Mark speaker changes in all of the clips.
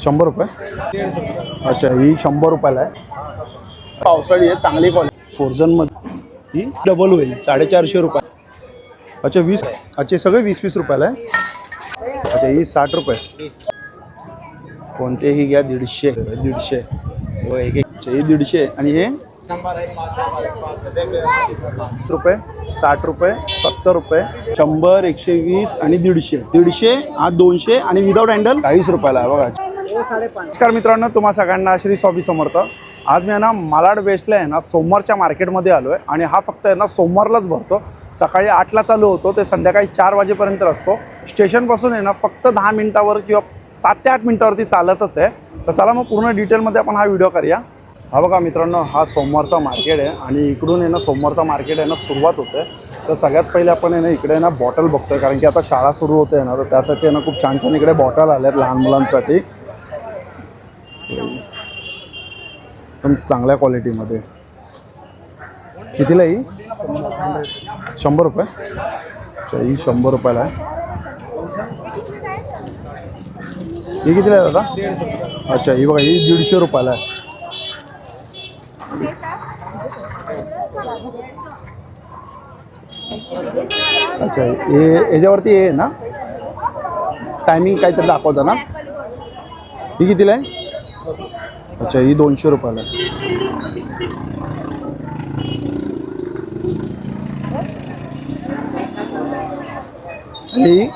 Speaker 1: शंभर रुपये. अच्छा ही शंभर रुपयाला आहे. पावसाळी आहे चांगली क्वालिटी फोर्जनमध्ये ही डबल होईल साडेचारशे रुपये. अच्छा वीस. अच्छा हे सगळे वीस वीस रुपयाला आहे. अच्छा ही साठ रुपये. कोणतेही घ्या दीडशे. दीडशे. व एक ही दीडशे. आणि हे? रुपये. साठ रुपये. सत्तर रुपये. शंभर एकशे वीस आणि दीडशे. दीडशे हा दोनशे आणि विदाऊट हँडल चाळीस रुपयाला आहे बघा. हो, नमस्कार मित्रांनो तुम्हा सगळ्यांना श्री स्वामी समर्थ. आज मी आहे ना मालाड वेस्टला आहे ना सोमवारच्या मार्केटमध्ये आलो आहे आणि हा फक्त आहे ना सोमवारलाच भरतो. सकाळी आठला चालू होतो ते संध्याकाळी चार वाजेपर्यंत असतो. स्टेशनपासून आहे ना फक्त दहा मिनिटावर किंवा सात ते आठ मिनिटावरती चालतच आहे. तर चला मग पूर्ण डिटेलमध्ये आपण हा व्हिडिओ करूया. हा बघा मित्रांनो हा सोमवारचा मार्केट आहे आणि इकडून आहे ना सोमवारचा मार्केट आहे ना सुरुवात होते. तर सगळ्यात पहिले आपण आहे ना इकडे ना बॉटल बघतोय. कारण की आता शाळा सुरू होते ना तर त्यासाठी आहे ना खूप छान छान इकडे बॉटल आल्या आहेत लहान मुलांसाठी. पण चांगल्या क्वालिटीमध्ये. कितीला ही? शंभर रुपये. अच्छा ही शंभर रुपयाला आहे. ही कितीला आहे दादा? अच्छा ही बघा ही दीडशे रुपयाला आहे. अच्छा हे याच्यावरती हे आहे ना? टायमिंग काहीतरी दाखवता ना? ही कितीला आहे? अच्छा ही दोनशे रुपयाला आहे. ही?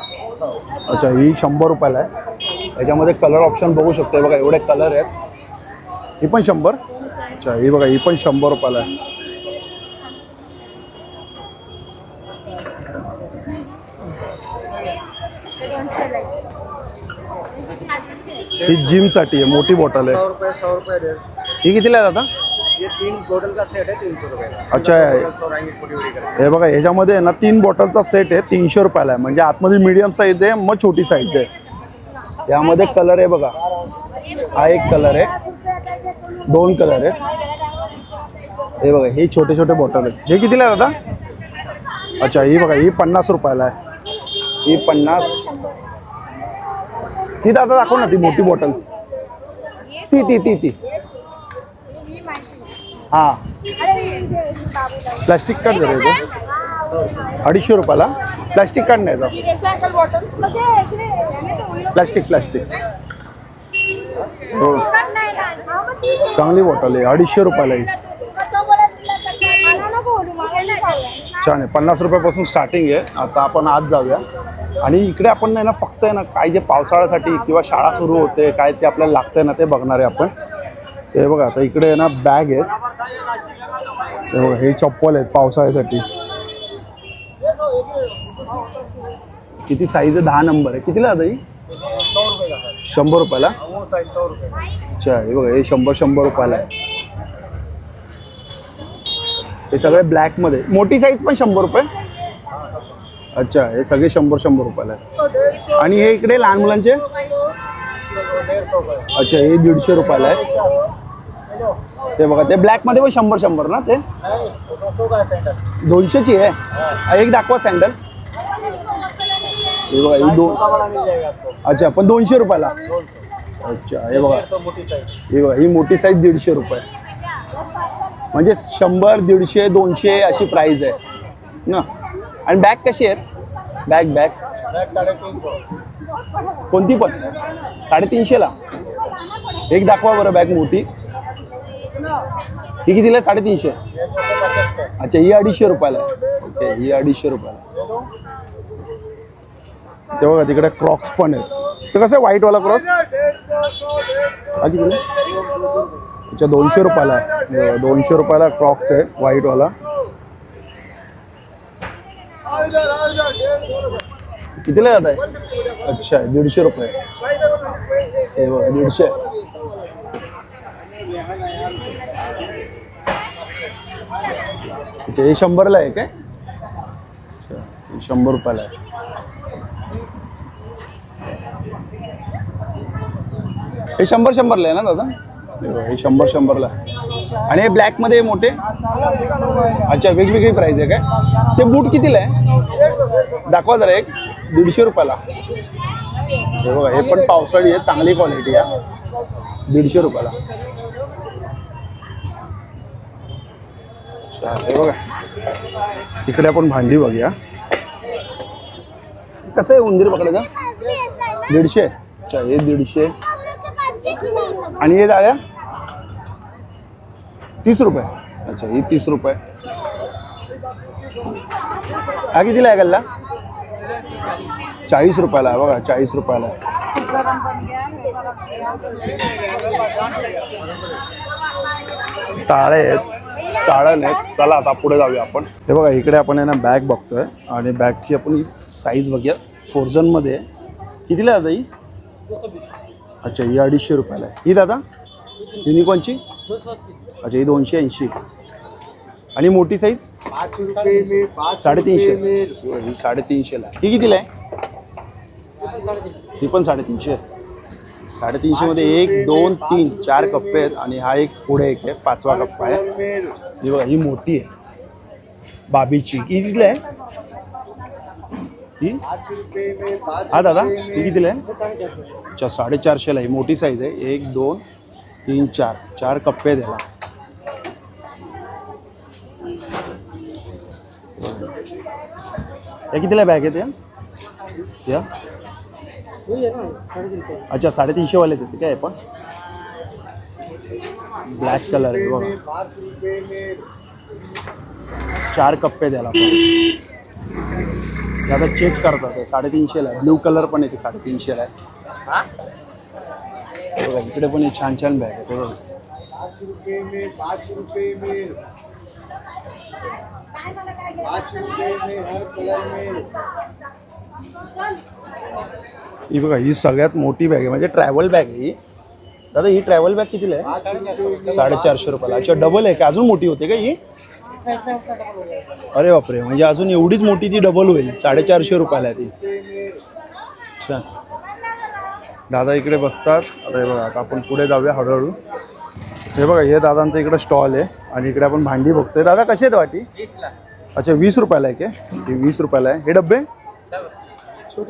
Speaker 1: अच्छा ही शंभर रुपयाला आहे. याच्यामध्ये कलर ऑप्शन बघू शकतो बघा एवढे कलर आहेत. ही पण शंभर? अच्छा ही बघा ही पण शंभर रुपयाला आहे. ही जिमसाठी आहे मोठी बॉटल
Speaker 2: सौ
Speaker 1: आहे
Speaker 2: रुपये सौ रुपये डेढ़ सौ
Speaker 1: ही कितीला आहे दादा?
Speaker 2: ये तीन बोतल का सेट है तीन सौ रुपये का
Speaker 1: अच्छा
Speaker 2: सौ रहेंगे छोटी बड़ी करके
Speaker 1: हे बघा ह्याच्यामध्ये आहे ना तीन बॉटलचा सेट आहे तीनशे रुपयाला आहे. म्हणजे आतमध्ये मीडियम साईज आहे मग छोटी साईज आहे. यामध्ये कलर आहे बघा. हा एक कलर आहे. दोन कलर आहेत. हे बघा हे छोटे छोटे बॉटल आहेत. हे कितीला आहे दादा? अच्छा ही बघा ही पन्नास रुपयाला आहे. ही पन्नास. ती दादा दाखव ना ती मोठी बॉटल ती ती ती ती. हां. प्लास्टिक काढ जरा अडीचशे रुपयाला. प्लास्टिक काढ नाही प्लास्टिक प्लास्टिक हो. चांगली बॉटल आहे. अडीचशे रुपयाला छान आहे. पन्नास रुपयापासून स्टार्टिंग आहे. आता आपण आज जाऊया. आणि इकडे आपण नाही ना फक्त आहे ना काय जे पावसाळ्यासाठी किंवा शाळा सुरू होते काय ते आपल्याला लागतंय ना ते बघणार आहे आपण. ते बघा आता इकडे आहे ना बॅग आहेत. ते बघा हे चप्पल आहेत पावसाळ्यासाठी. किती साईज आहे? दहा नंबर आहे. कितीला आता ही? शंभर रुपयाला? अच्छा हे बघा हे शंभर शंभर रुपयाला आहे. हे सगळे ब्लॅकमध्ये मोठी साईज पण शंभर रुपये. अच्छा हे सगळे शंभर शंभर रुपयाला आहे आणि हे इकडे लहान मुलांचे? अच्छा हे दीडशे रुपयाला आहे ते बघा ते ब्लॅकमध्ये पण शंभर शंभर ना ते? दोनशेची आहे. एक दाखवा सँडल हे बघा ही दोन अच्छा पण दोनशे रुपयाला. अच्छा हे बघा. हे बघा ही मोठी साईज दीडशे रुपये. म्हणजे शंभर दीडशे दोनशे अशी प्राईज आहे. ना? आणि बॅग कशी आहेत? Bag bag. कोणती पण? साडेतीनशेला? एक दाखवा बरं बॅग मोठी. ही कितीला? साडेतीनशे. अच्छा ही अडीचशे रुपयाला आहे. ओके ही अडीचशे रुपयाला ते बघा तिकडे क्रॉक्स पण आहेत. ते कसं आहे व्हाईटवाला क्रॉक्स हा कितीला? अच्छा दोनशे रुपयाला आहे. दोनशे रुपयाला क्रॉक्स आहे व्हाईटवाला कितीला जात आहे? अच्छा दीडशे रुपये. हे बघा दीडशे. अच्छा हे शंभरला आहे काय? अच्छा शंभर रुपयाला आहे. हे शंभर शंभरला आहे ना दादा? हे शंभर शंभरला आहे. आणि हे ब्लॅकमध्ये मोठे? अच्छा वेगवेगळी प्राईज आहे काय? ते बूट कितीला आहे? दाखवा जरा एक दीडशे रुपयाला. हे बघा हे पण पावसाळी आहे चांगली क्वालिटी आहे. दीडशे रुपयाला. अच्छा, हे बघा. इकडे आपण भांडी बघूया. कसं आहे उंदीर पकडायचं? दीडशे? अच्छा हे दीडशे. आणि हे जाळ्या तीस रुपये. अच्छा ही तीस रुपये. हा कितीला आहे गल्ला? चाळीस रुपयाला आहे बघा चाळीस रुपयाला आहे. टाळे आहेत चाळण आहेत. चला आता पुढे जाऊया आपण. हे बघा इकडे आपण आहे ना बॅग बघतोय आणि बॅगची आपण साईज बघूया. फोर्जनमध्ये आहे. कितीला आहे दादा ही? अच्छा ही अडीचशे रुपयाला आहे. ही दादा? युनिकॉनची अच्छा ही दोनशे ऐंशी. आणि मोठी साईज
Speaker 2: पाच रुपये में पाच
Speaker 1: साडेतीनशे.
Speaker 2: रुपये में.
Speaker 1: ही साडेतीनशेला आहे. ही कितीला आहे? ही पण साडेतीनशे. आहे. साडेतीनशेमध्ये एक दोन तीन चार कप्पे आहेत आणि हा एक पुढे एक आहे पाचवा कप्पा आहे.
Speaker 2: में.
Speaker 1: ही बघा ही मोठी आहे. बाबीची. ही कितीला आहे? ही?
Speaker 2: पाच रुपये में पाच
Speaker 1: हा दादा ही कितीला आहे? अच्छा साडेचारशेला ही मोठी साईज आहे. एक दोन तीन चार. चार कप्पे आहेत या कितीला बॅग आहे त्या या अच्छा साडेतीनशेवाले ते काय पण ब्लॅक कलर
Speaker 2: में
Speaker 1: चार कप्पे आपण हे आता चेक करतात हे। साडेतीनशेला आहे कलर पण येते साडेतीनशेला आहे बघा इकडे हे छान छान बॅग ते बघा ही बघा ही सगळ्यात मोठी बॅग आहे म्हणजे ट्रॅव्हल बॅग आहे ही. दादा ही ट्रॅव्हल बॅग कितीला आहे? साडेचारशे रुपयाला. अच्छा डबल आहे का? अजून मोठी होते का ही? अरे बापरे म्हणजे अजून एवढीच मोठी ती डबल होईल. साडेचारशे रुपयाला आहे ती. दादा इकडे बसतात. अरे बघा आता आपण पुढे जाऊया हळूहळू. हे बघा हे दादांचं इकडे स्टॉल आहे आणि इकडे आपण भांडी बघतोय दादा कशी आहेत वाटी? अच्छा वीस रुपयाला आहे हे वीस रुपयाला आहे. हे डब्बे?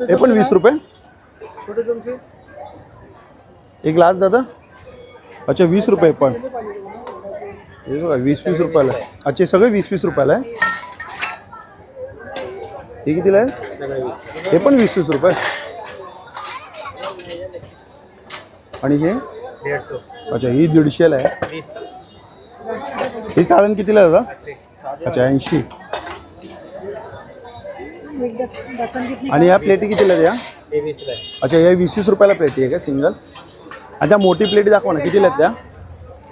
Speaker 1: हे पण वीस रुपये? एक ग्लास दादा? अच्छा वीस रुपये पण. हे बघा वीस वीस रुपयाला आहे. अच्छा हे सगळे वीस वीस रुपयाला आहे? हे कितीला आहे? हे पण वीस वीस रुपये. आणि हे? अच्छा ही दीडशेला आहे? ही चाळण कितीला दादा? अच्छा ऐंशी. आणि या प्लेटी कितीला आहे या?
Speaker 2: ये बीस रुपये
Speaker 1: अच्छा या वीस वीस रुपयाला प्लेटी आहे का सिंगल अच्छा मोठी प्लेटी दाखवा ना कितीला आहेत त्या?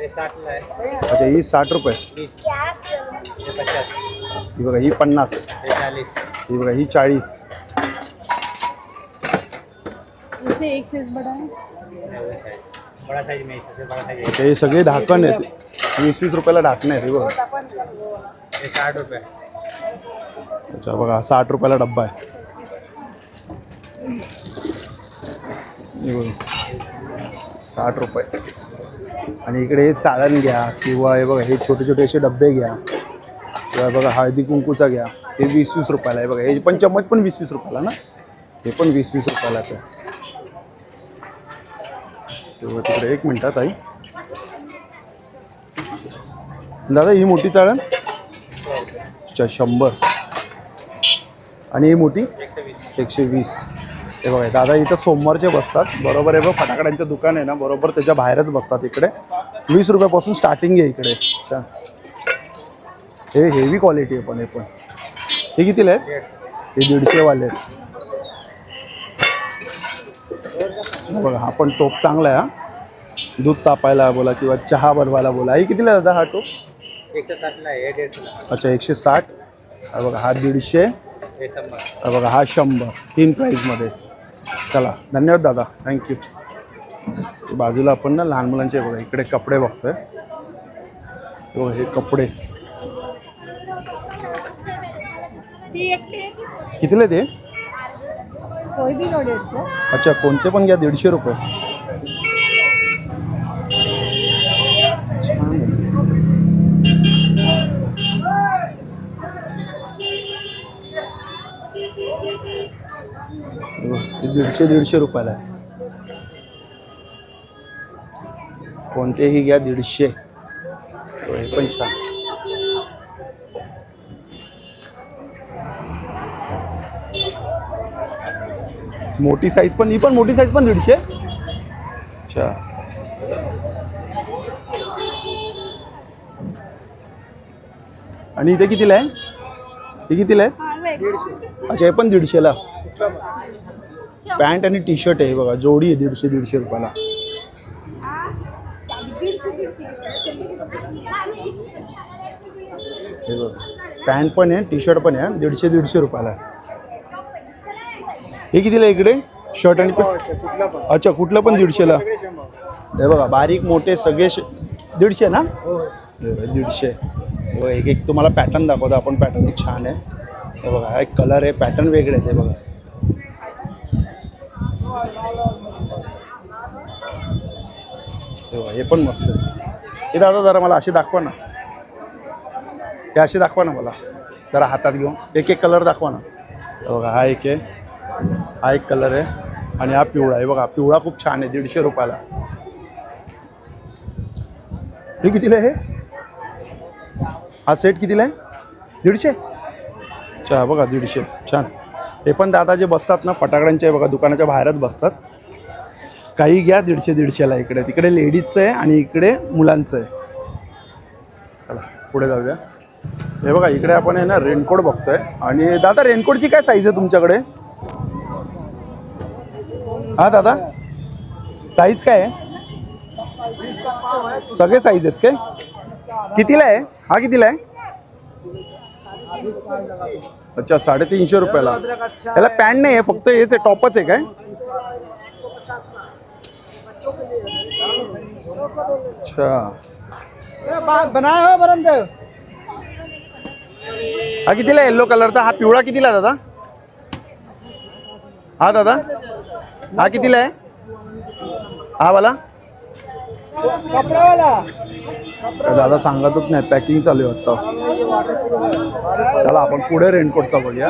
Speaker 2: ये साठ ला है
Speaker 1: अच्छा ही साठ रुपये. ही बघा ही पन्नास. ही बघा ही चाळीस.
Speaker 3: इसे एक साइज बड़ा है।
Speaker 1: हे सगळे ढाकण आहेत. वीस वीस रुपयाला ढाकणे आहेत हे बघा.
Speaker 2: साठ रुपये.
Speaker 1: अच्छा बघा साठ रुपयाला डब्बा आहे. बघा. साठ रुपये. आणि इकडे हे चाळण घ्या किंवा हे बघा हे छोटे छोटे असे डब्बे घ्या. किंवा बघा हळदी कुंकूचा घ्या. हे वीस वीस रुपयाला आहे. बघा हे पण चम्मच पण वीस वीस रुपयाला ना? हे पण वीस वीस रुपयाला आहे. तेव्हा तिकडे. एक मिनटात आई दादा ही मोठी चाळण अच्छा शंभर. आणि ही मोठी? एकशे वीस. हे बघा दादा इथं सोमवारचे बसतात. बरोबर आहे बघ फटाकड्यांचं दुकान आहे ना? बरोबर त्याच्या बाहेरच बसतात इकडे. वीस रुपयापासून स्टार्टिंग आहे इकडे. अच्छा. हे हेवी क्वालिटी आहे पण हे पण. हे कितीला आहेत? हे दीडशेवाले आहेत हे बघा हा पण टोप चांगला आहे हा. दूध तापायला बोला किंवा चहा बनवायला बोला. हे कितीला आहे दादा हा टोप?
Speaker 2: एक सौ साठ ला है ये डेढ़ सौ ला
Speaker 1: अच्छा एकशे साठ. हा बघा हा दीडशे. हा बघा हा शंभर. तीन प्राईजमध्ये चला धन्यवाद दादा. थँक्यू बाजूला आपण ना लहान मुलांचे बघा इकडे कपडे बघतोय. हे हे कपडे. कितीले ते?
Speaker 3: कोई भी लो डेढ़ सौ
Speaker 1: अच्छा कोणते पण घ्या दीडशे रुपये. दीडशे दीडशे रुपयाला आहे. कोणतेही घ्या दीडशे. हे पण छान. मोठी साईज पण ही पण मोठी साईज पण दीडशे? अच्छा. आणि इथे कितीला आहे? हे कितीला आहे?
Speaker 3: हाँ
Speaker 1: अच्छा हे पण दीडशेला. पॅन्ट आणि टी शर्ट आहे बघा जोडी आहे दीडशे दीडशे रुपयाला. हे बघा. पॅन्ट पण आहे टी शर्ट पण आहे. दीडशे दीडशे रुपयाला आहे. हे कितीला इकडे? शर्ट आणि? अच्छा कुठलं पण दीडशेला? हे बघा बारीक मोठे सगळे दीडशे ना? हे. दीडशे. व एक एक तुम्हाला पॅटर्न दाखवतो आपण पॅटर्न एक छान आहे. हे बघा हा एक कलर आहे पॅटर्न वेगळे आहेत हे बघा. हे बघा, हे पण मस्त आहे. हे दादा जरा मला अशी दाखवा ना. हे अशी दाखवा ना मला. जरा हातात घेऊन. एक एक कलर दाखवा ना. हे बघा हा एक आहे. हा एक कलर आहे आणि हा पिवळा आहे. बघा पिवळा खूप छान आहे दीडशे रुपयाला. हे कितीला आहे हे? हा सेट कितीला आहे? दीडशे? अच्छा बघा दीडशे. छान. हे पण दादा जे बसतात ना फटाकड्यांचे बघा दुकानाच्या बाहेरच बसतात. काही घ्या दीडशे दीडशेला इकडे. तिकडे लेडीजचं आहे आणि इकडे मुलांचं आहे. चला पुढे जाऊया. हे बघा इकडे आपण आहे ना रेनकोट बघतोय. आणि दादा रेनकोटची काय साईज आहे तुमच्याकडे? हा दादा? साईज काय आहे? सगळे साईज आहेत काय? कितीला आहे? हा कितीला आहे? अच्छा साडेतीनशे रुपयाला. त्याला पॅन्ट नाही आहे फक्त हेच आहे टॉपच आहे काय? अच्छा.
Speaker 4: बनाया हो बरम
Speaker 1: हा कितीला येल्लो कलरचा हा पिवळा कितीला आहे दादा? हा दादा? हा कितीला आहे? हा वाला. दादा सांगतच नाही पॅकिंग चालू आहे वाटतं. चला आपण पुढे रेनकोटचा बघूया.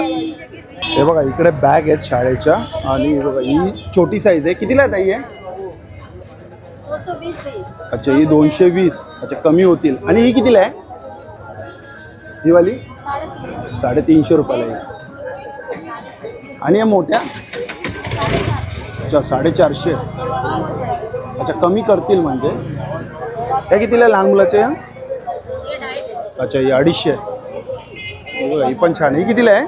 Speaker 1: हे बघा इकडे बॅग आहेत शाळेच्या. आणि बघा ही छोटी साईज आहे. कितीला आहे ताई आहे अच्छा ही दोनशे वीस. अच्छा कमी होतील. आणि ही कितीला आहे? ही वाली? साडेतीनशे रुपयाला आहे. आणि या मोठ्या? अच्छा साडेचारशे अच्छा कमी करतील म्हणजे? हे कितीला आहे लहान मुलाचे? अच्छा ही अडीचशे. ही पण छान ही कितीला आहे?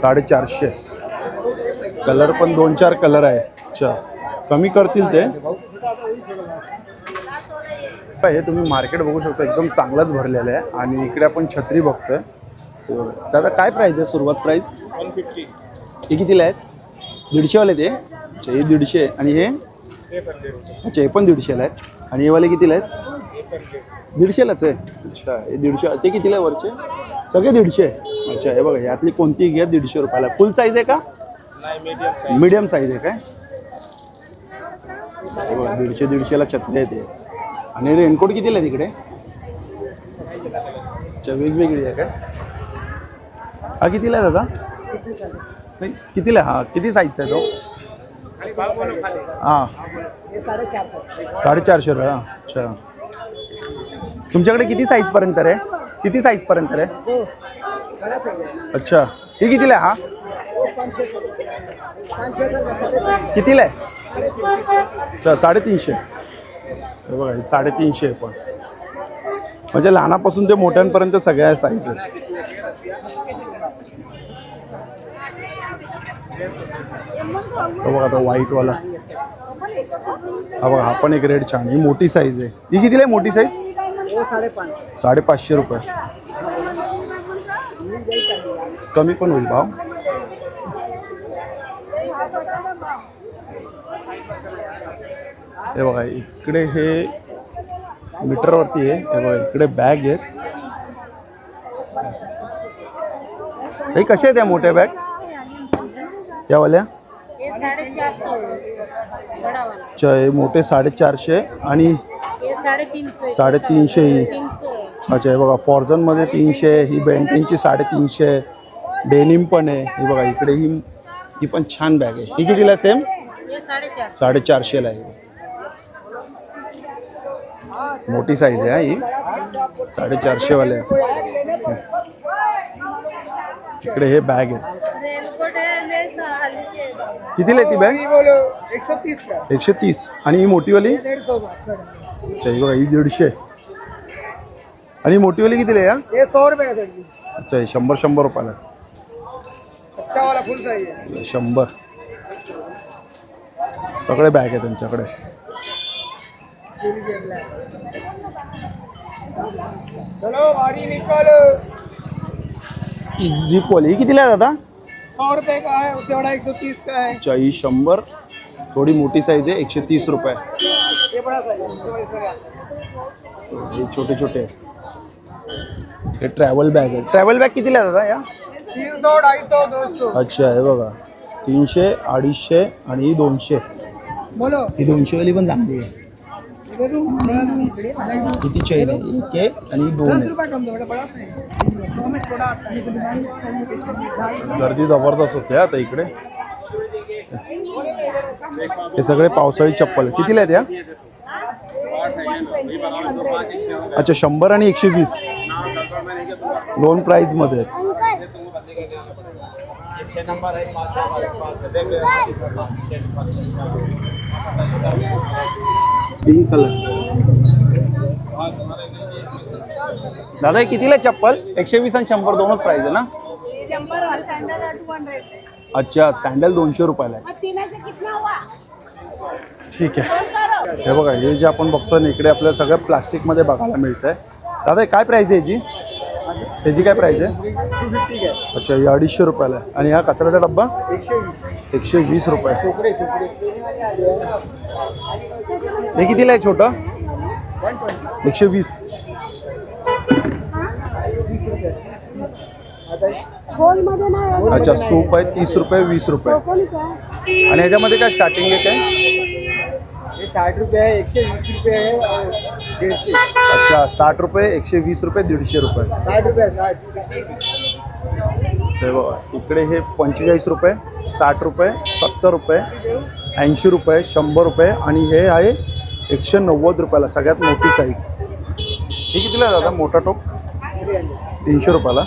Speaker 1: साडेचारशे. कलर पण दोन चार कलर आहे. अच्छा कमी करतील ते? हे तुम्ही मार्केट बघू शकता एकदम चांगलंच भरलेलं आहे. आणि इकडे आपण छत्री बघतोय. हो. दादा काय प्राईज आहे सुरुवात प्राईस हे कितीला आहेत दीडशेवाले ते अच्छा हे दीडशे आणि हे? अच्छा हे पण दीडशेला आहेत. आणि हे वाले कितीला आहेत? दीडशेलाच आहे. अच्छा हे दीडशे ते कितीला आहे वरचे? सगळे दीडशे अच्छा हे बघा यातली कोणती घ्या दीडशे रुपयाला. फुल साईज आहे का? मीडियम साईज आहे काय? बघा दीडशे दीडशेला छत्री आहे ते. आणि रेनकोट कितीला आहे तिकडे? अच्छा वेगवेगळी आहे काय? हा कितीला आहे दादा? नाही कितीला? आहे हा किती साईजचा आहे तो? हां. साडेचारशे रुपये अच्छा. तुमच्याकडे किती साईजपर्यंत आहे किती साईजपर्यंत आहे अच्छा. हे कितीला आहे हा? कितीला आहे? अच्छा साडेतीनशे. बघा साडेतीनशे पण. म्हणजे लहानापासून ते मोठ्यांपर्यंत सगळ्या साईज आहेत. हा बघा आता व्हाईटवाला हा बघा हा पण एक रेड छान ही मोठी साईज आहे. ही कितीला आहे मोठी साईज साडेपाचशे रुपये. कमी पण होईल भाव. हे बघा इकडे हे मीटरवरती आहे. हे बघा इकडे बॅग आहेत. हे कसे आहेत या मोठ्या बॅग
Speaker 3: यावाल्या
Speaker 1: अच्छा हे मोठे साडेचारशे आणि
Speaker 3: ये साढ़े तीन सौ
Speaker 1: साडेतीनशे ही. अच्छा हे बघा फॉर्झनमध्ये तीनशे ही बेंटिंगची साडेतीनशे डेनिम पण आहे. ही बघा इकडे ही ही पण छान बॅग आहे. ही कितीला सेम? साडेचारशेला आहे. मोठी साईज आहे हा साडेचारशेवाले. इकडे हे बॅग आहे. कितीला आहे ती बॅग? एकशे तीस आणि ही मोठीवाली? अच्छा ही बघा ही दीडशे. आणि ही मोठीवाली कितीला आहे हा?
Speaker 4: ये सौ रुपये
Speaker 1: अच्छा ही शंभर शंभर रुपयाला
Speaker 4: वाला है
Speaker 1: शंभर. सगळे बॅग आहे त्यांच्याकडे.
Speaker 4: चलो निकलो.
Speaker 1: जीपवाली ही कितीला आहे दादा?
Speaker 4: सौ रुपये का है उससे बड़ा एक सौ तीस का है।
Speaker 1: अच्छा ही शंभर थोडी मोठी साईज आहे एकशे तीस रुपये
Speaker 4: ये बड़ा साइज है उससे बड़ा इसमें क्या?
Speaker 1: हे छोटे छोटे हे ट्रॅव्हल बॅग आहे ट्रॅव्हल बॅग कितीला आहे दादा या
Speaker 4: तीन सौ ढाई सौ दो सौ।
Speaker 1: अच्छा हे बघा। तीनशे अडीचशे आणि ही दोनशे।
Speaker 4: बोलो।
Speaker 1: ही दोनशेवाली पण चांगली आहे. किती चैन आहे? एक आहे आणि दोन गर्दी जबरदस्त होते आता इकडे. हे सगळे पावसाळी चप्पल आहे. कितीला आहेत या? अच्छा शंभर आणि एकशे वीस. दोन प्राइसमध्ये आहेत. Pink colour. दादा कितीला आहे चप्पल? एकशे वीस आणि शंभर दोनच प्राइस आहे ना? अच्छा सँडल दोनशे रुपयाला आहे.
Speaker 3: तीनाचा कितना हुआ?
Speaker 1: ठीक आहे. हे बघा हे जे आपण बघतो ना इकडे आपल्याला सगळं प्लास्टिकमध्ये बघायला मिळतंय. दादा काय प्राईस आहे याची? ह्याची काय प्राईस आहे? अच्छा ही अडीचशे रुपयाला आहे. आणि हा कचऱ्याचा डब्बा?
Speaker 4: एकशे वीस
Speaker 1: रुपये. हे कितीला आहे छोटं? एकशे वीस.
Speaker 4: है
Speaker 1: अच्छा सूप आहे तीस रुपये वीस रुपये. आणि ह्याच्यामध्ये काय स्टार्टिंग आहे? काय
Speaker 4: साठ रुपये है एक सौ बीस रुपये है डेढ़ सौ
Speaker 1: अच्छा साठ रुपये एकशे वीस रुपये दीडशे रुपये.
Speaker 4: साठ रुपये साठ.
Speaker 1: इकडे हे पंचेचाळीस रुपये साठ रुपये सत्तर रुपये ऐंशी रुपये शंभर रुपये आणि हे आहे एकशे नव्वद रुपयाला सगळ्यात मोठी साईज हे कितीला आहे दादा? मोठा टोप? तीनशे रुपयाला.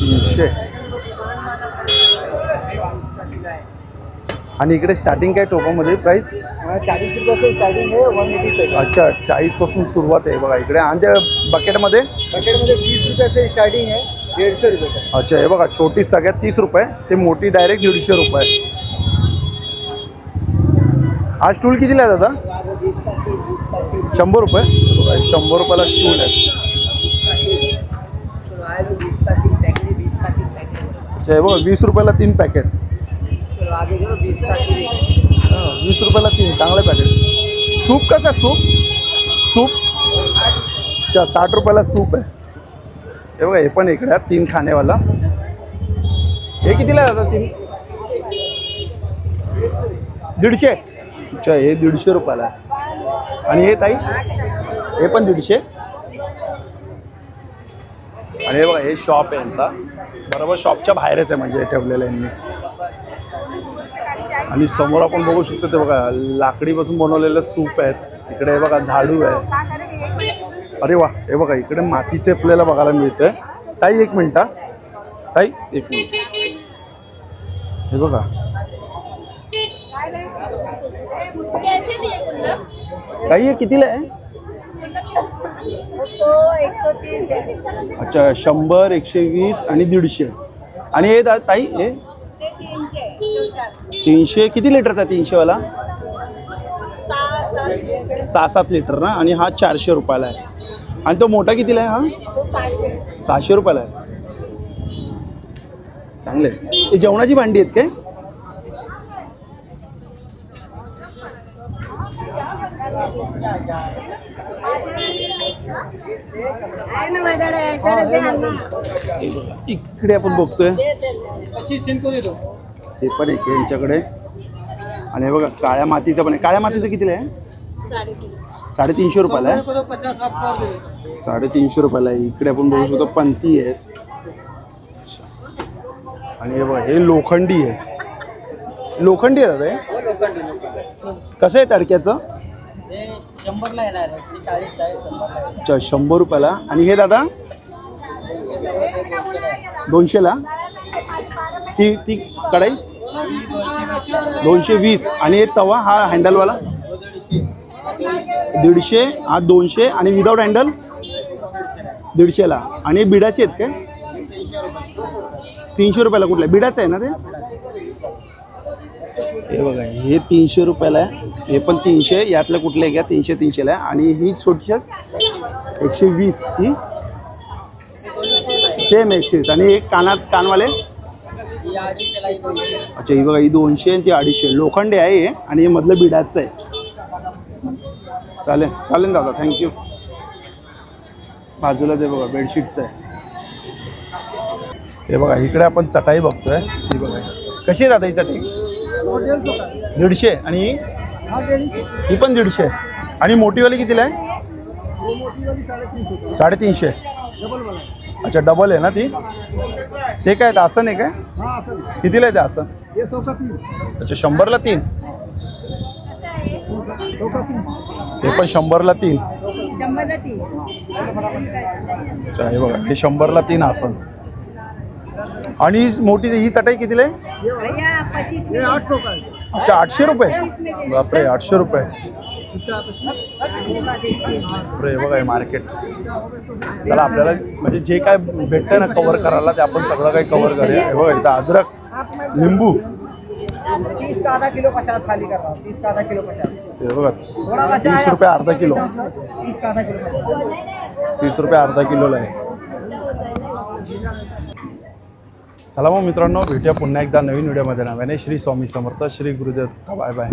Speaker 1: तीनशे. आणि इकडे स्टार्टिंग काय टोपामध्ये? प्राईस
Speaker 4: चालीस रुपये स्टार्टिंग है वन एटी
Speaker 1: अच्छा चाळीसपासून सुरुवात आहे बघा इकडे. आणि त्या बकेटमध्ये
Speaker 4: बकेट में बीस रुपये से स्टार्टिंग है डेढ़ सौ रुपये
Speaker 1: अच्छा हे बघा छोटी सगळ्यात तीस रुपये ते मोठी डायरेक्ट दीडशे रुपये. हा स्टूल कितीला आहे दादा? शंभर रुपये? शंभर रुपयाला स्टूल आहे. बघा वीस रुपयाला तीन पॅकेट वीस रुपयाला तीन चांगले पॅकेट सूप कसं आहे सूप? सूप? अच्छा साठ रुपयाला सूप आहे. हे बघा हे पण इकडे तीन खाण्यावाला हे कितीला आहे दादा तीन? दीडशे. अच्छा हे दीडशे रुपयाला आहे. आणि हे ताई हे पण दीडशे. आणि हे बघा हे शॉप आहे यांचा. बरोबर शॉपच्या बाहेरच आहे म्हणजे ठेवलेलं यांनी. आणि समोर आपण बघू शकतो ते बघा लाकडीपासून बनवलेलं सूप आहेत इकडे हे बघा झाडू आहे. अरे वा हे बघा इकडे मातीचे आपल्याला बघायला मिळतंय. ताई एक मिनटा ताई एक मिनिट. हे बघा
Speaker 3: कैसे दिए गुल्लक
Speaker 1: ताई हे कितीला आहे. अच्छा शंभर एकशे वीस आणि दीडशे. आणि हे दा- ताई हे?
Speaker 3: तीनशे
Speaker 1: किती लिटरचा आहे तीनशेवाला?
Speaker 3: सहा
Speaker 1: सात लिटर ना? आणि हा चारशे रुपयाला आहे. आणि तो मोठा कितीला आहे हा?
Speaker 3: सहाशे.
Speaker 1: रुपयाला आहे. चांगले हे जेवणाची भांडी आहेत काय
Speaker 3: आहे ना माझ्याकडे याच्याकडे दे अण्णा.
Speaker 1: हे बघा, इकडे आपण बघतोय.
Speaker 4: ते
Speaker 1: हे पण एक आहे यांच्याकडे. आणि हे बघा काळ्या मातीचं पण आहे. काळ्या मातीचं कितीला आहे? साडेतीनशे रुपयाला आहे. साडेतीनशे रुपयाला आहे. इकडे आपण बघू शकतो पंती आहेत आणि हे बघा हे लोखंडी आहे. लोखंडी आहे दादा कसं आहे तडक्याचं?
Speaker 4: शंभरला येणार.
Speaker 1: अच्छा शंभर रुपयाला. आणि हे दादा? दोनशेला? ती ती कढाई? दोनशे वीस. आणि हे तवा हा हँडलवाला? दीडशे हा दोनशे. आणि विदाऊट हँडल दीडशेला. आणि हे बिडाचे आहेत काय? तीनशे रुपयाला कुठल्या? बिडाचं आहे ना ते? हे बघा हे तीनशे रुपयाला आहे. हे पण तीनशे यातलं कुठले घ्या तीनशे तीनशेला. आहे आणि ही छोटीशा एकशे वीस ही. सेम एकशे वीस. आणि एक कानात कानवाले? अच्छा ही बघा ही दोनशे आणि ती अडीचशे. लोखंडे आहे हे आणि हे मधलं बिडाचं आहे. चालेल चालेल दादा थँक्यू बाजूलाच आहे बघा बेडशीटचं आहे. हे बघा इकडे आपण चटाई बघतोय. ही बघा. कशी आहे दादा ही चटाई?
Speaker 4: दीडशे.
Speaker 1: आणि ही? पण दीडशे. आणि मोठीवाली कितीला आहे?
Speaker 4: साडेतीनशे.
Speaker 1: अच्छा डबल आहे ना ती? ते काय ते आसन आहे काय? कितीला आहे ते आसन? अच्छा शंभरला तीन.
Speaker 4: ते
Speaker 1: हे पण शंभरला तीन.
Speaker 3: शंभरला तीन
Speaker 1: अच्छा हे बघा हे शंभरला तीन आसन. आणि ही मोठी ही चटाई कितीला आहे? अच्छा आठशे रुपये? बापरे आठशे रुपये. बापरे बघा मार्केट चला आपल्याला म्हणजे जे काय भेटतं ना कव्हर करायला ते आपण सगळं काही कवर करूया. हे बघा इथं अद्रक लिंबू.
Speaker 4: तीस का आधा किलो पचास खाली कर रहा हूँ तीस का आधा किलो पचास थोड़ा बचा
Speaker 1: तीस रुपये अर्धा किलो
Speaker 4: तीस का आधा किलो.
Speaker 1: तीस रुपये अर्धा किलोला आहे. चला मग मित्रांनो भेटूया पुन्हा एकदा नवीन व्हिडिओमध्ये. नव्याने श्री स्वामी समर्थ श्री गुरुदेव. Bye bye.